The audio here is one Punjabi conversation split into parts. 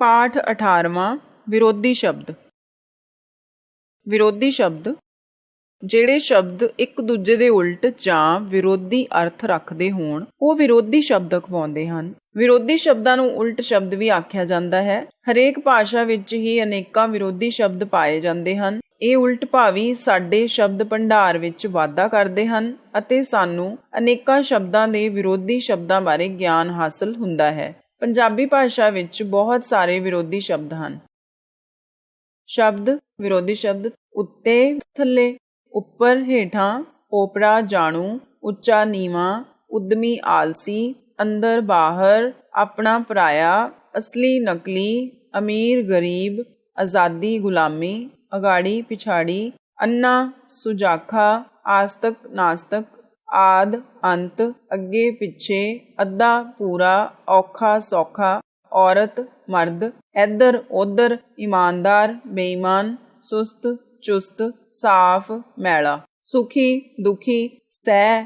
ਪਾਠ 18ਵਾਂ ਵਿਰੋਧੀ ਸ਼ਬਦ। ਵਿਰੋਧੀ ਸ਼ਬਦ, ਜਿਹੜੇ ਸ਼ਬਦ ਇੱਕ ਦੂਜੇ ਦੇ ਉਲਟ ਜਾਂ ਵਿਰੋਧੀ ਅਰਥ ਰੱਖਦੇ ਹੋਣ, ਉਹ ਵਿਰੋਧੀ ਸ਼ਬਦ ਅਖਵਾਉਂਦੇ ਹਨ। ਵਿਰੋਧੀ ਸ਼ਬਦਾਂ ਨੂੰ ਉਲਟ ਸ਼ਬਦ ਵੀ ਆਖਿਆ ਜਾਂਦਾ ਹੈ। ਹਰੇਕ ਭਾਸ਼ਾ ਵਿੱਚ ਹੀ ਅਨੇਕਾਂ ਵਿਰੋਧੀ ਸ਼ਬਦ ਪਾਏ ਜਾਂਦੇ ਹਨ। ਇਹ ਉਲਟ ਭਾਵੀ ਸਾਡੇ ਸ਼ਬਦ ਭੰਡਾਰ ਵਿੱਚ ਵਾਧਾ ਕਰਦੇ ਹਨ ਅਤੇ ਸਾਨੂੰ ਅਨੇਕਾਂ ਸ਼ਬਦਾਂ ਦੇ ਵਿਰੋਧੀ ਸ਼ਬਦਾਂ ਬਾਰੇ ਗਿਆਨ ਹਾਸਲ ਹੁੰਦਾ ਹੈ। ਪੰਜਾਬੀ ਭਾਸ਼ਾ ਵਿੱਚ ਬਹੁਤ ਸਾਰੇ ਵਿਰੋਧੀ ਸ਼ਬਦ ਹਨ। ਸ਼ਬਦ, ਵਿਰੋਧੀ ਸ਼ਬਦ, ਉੱਤੇ, ਥੱਲੇ, ਉੱਪਰ, ਹੇਠਾਂ, ਓਪਰਾ, ਜਾਣੂ, ਉੱਚਾ, ਨੀਵਾਂ, ਉਦਮੀ, ਆਲਸੀ, ਅੰਦਰ, ਬਾਹਰ, ਆਪਣਾ ਪਰਾਇਆ, ਅਸਲੀ, ਨਕਲੀ, ਅਮੀਰ, ਗਰੀਬ, ਆਜ਼ਾਦੀ, ਗੁਲਾਮੀ, ਅਗਾੜੀ, ਪਿਛਾੜੀ, ਅੰਨਾ, ਸੁਜਾਖਾ, ਆਸਤਕ, ਨਾਸਤਕ ਆਦ, ਅੰਤ, ਅੱਗੇ, ਪਿੱਛੇ, ਅੱਧਾ, ਪੂਰਾ, ਔਖਾ, ਸੌਖਾ, ਔਰਤ, ਮਰਦ ਇੱਧਰ ਉੱਧਰ ਇਮਾਨਦਾਰ, ਬੇਈਮਾਨ, ਸੁਸਤ, ਚੁਸਤ, ਸਾਫ਼, ਮੈਲਾ, ਸੁਖੀ, ਦੁਖੀ, ਸਹਿ,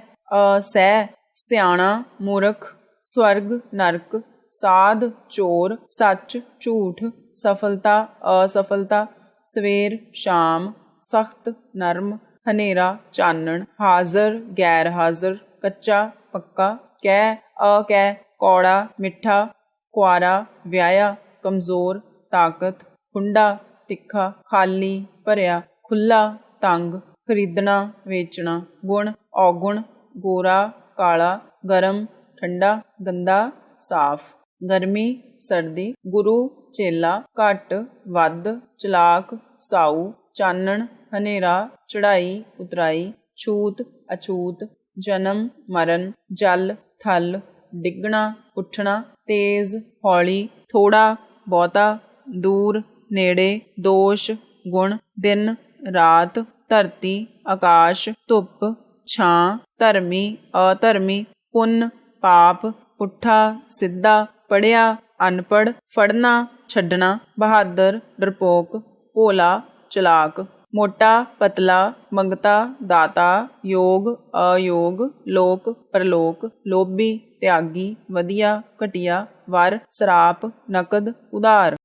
ਅਸਹਿ, ਸਿਆਣਾ, ਮੂਰਖ, ਸਵਰਗ, ਨਰਕ, ਸਾਧ, ਚੋਰ, ਸੱਚ, ਝੂਠ, ਸਫਲਤਾ, ਅਸਫਲਤਾ, ਸਵੇਰ, ਸ਼ਾਮ, ਸਖਤ, ਨਰਮ ਹਨੇਰਾ ਚਾਨਣ ਹਾਜ਼ਰ ਗੈਰ ਹਾਜ਼ਰ ਕੱਚਾ ਪੱਕਾ ਕਹਿ ਅਕਹਿ ਕੌੜਾ ਮਿੱਠਾ ਕੁਆਰਾ ਵਿਆਹਿਆ ਕਮਜ਼ੋਰ ਤਾਕਤ ਖੁੰਡਾ ਤਿੱਖਾ ਖਾਲੀ ਭਰਿਆ ਖੁੱਲਾ ਤੰਗ ਖਰੀਦਣਾ ਵੇਚਣਾ ਗੁਣ ਔਗੁਣ ਗੋਰਾ ਕਾਲਾ ਗਰਮ ਠੰਡਾ ਗੰਦਾ ਸਾਫ਼ ਗਰਮੀ ਸਰਦੀ ਗੁਰੂ ਚੇਲਾ ਘੱਟ ਵੱਧ ਚਲਾਕ ਸਾਊ ਚਾਨਣ ਹਨੇਰਾ ਚੜਾਈ ਉਤਰਾਈ, ਛੂਤ, ਅਛੂਤ, ਜਨਮ, ਮਰਨ, ਜਲ, ਥਲ, ਡਿੱਗਣਾ, ਉੱਠਣਾ, ਤੇਜ਼, ਹੌਲੀ, ਥੋੜਾ, ਬਹੁਤਾ, ਦੂਰ, ਨੇੜੇ, ਦੋਸ਼, ਗੁਣ, ਦਿਨ, ਰਾਤ, ਧਰਤੀ, ਆਕਾਸ਼, ਧੁੱਪ, ਛਾਂ, ਧਰਮੀ, ਅਧਰਮੀ, ਪੁੰਨ, ਪਾਪ, ਪੁੱਠਾ, ਸਿੱਧਾ ਪੜਿਆ ਅਨਪੜ ਫੜਨਾ ਛੱਡਣਾ, ਬਹਾਦਰ, ਡਰਪੋਕ, ਭੋਲਾ, ਚਲਾਕ। ਮੋਟਾ, ਪਤਲਾ, ਮੰਗਤਾ, ਦਾਤਾ, ਯੋਗ ਅਯੋਗ ਲੋਕ, ਪ੍ਰਲੋਕ, ਲੋਭੀ, ਤਿਆਗੀ, ਵਧੀਆ, ਘਟਿਆ, ਵਰ, ਸਰਾਪ, ਨਕਦ, ਉਧਾਰ।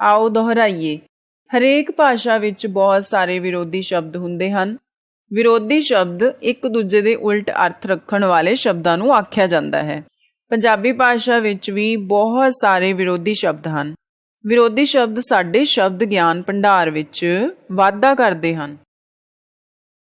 ਆਓ ਦੁਹਰਾਈਏ। ਹਰੇਕ ਭਾਸ਼ਾ ਵਿੱਚ ਬਹੁਤ ਸਾਰੇ ਵਿਰੋਧੀ ਸ਼ਬਦ ਹੁੰਦੇ ਹਨ। ਵਿਰੋਧੀ ਸ਼ਬਦ ਇੱਕ ਦੂਜੇ ਦੇ ਉਲਟ ਅਰਥ ਰੱਖਣ ਵਾਲੇ ਸ਼ਬਦਾਂ ਨੂੰ ਆਖਿਆ ਜਾਂਦਾ ਹੈ। ਪੰਜਾਬੀ ਭਾਸ਼ਾ ਵਿੱਚ ਵੀ ਬਹੁਤ ਸਾਰੇ ਵਿਰੋਧੀ ਸ਼ਬਦ ਹਨ। ਵਿਰੋਧੀ ਸ਼ਬਦ ਸਾਡੇ ਸ਼ਬਦ ਗਿਆਨ ਭੰਡਾਰ ਵਿੱਚ ਵਾਧਾ ਕਰਦੇ ਹਨ।